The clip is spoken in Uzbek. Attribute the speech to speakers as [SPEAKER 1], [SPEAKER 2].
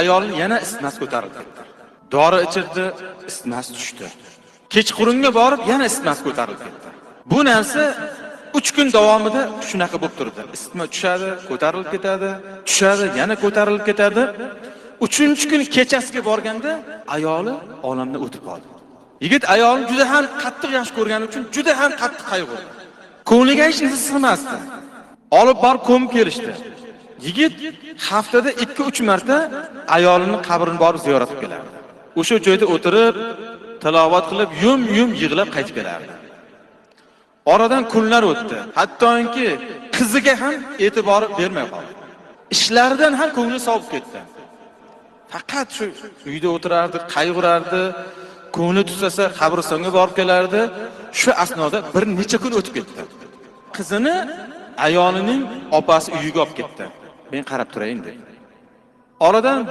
[SPEAKER 1] ayolni yana isitmasi ko'tarilib dori ichirdi isitmasi tushdi. Kechqurunga borib yana isitmasi ko'tarilib ketdi bu narsa uch kun davomida shunaqa bo'lib turdi. Isitma tushadi ko'tarilib ketadi tushadi yana ko'tarilib ketadi. Uchinchi kun kechasiga borganda ayoli olamdan o'tib qoldi. Yigit ayolni juda ham qattiq yaxshi ko'rgani uchun juda ham qattiq qayg'urdi. Ko'ngliga hech narsa sig'masdi. Olib borib ko'mib kelishdi. Yigit haftada ikki uch marta ayolini qabrini borib ziyorat qilib kelardi. O'sha joyda o'tirib tilovat qilib yum yum yig'lab qaytib kelardi. Oradan kunlar o'tdi. Hattoki qiziga ham e'tibor bermay qoldi. Ishlaridan ham ko'ngli sovib ketdi. Faqat shu uyda o'tirardi qayg'urardi ko'ngli tusasa qabristonga borib kelardi. Shu asnoda bir necha kun o'tib ketdi. Qizini ayolining opasi uyiga olib ketdi. Men qarab turayin dedi oradan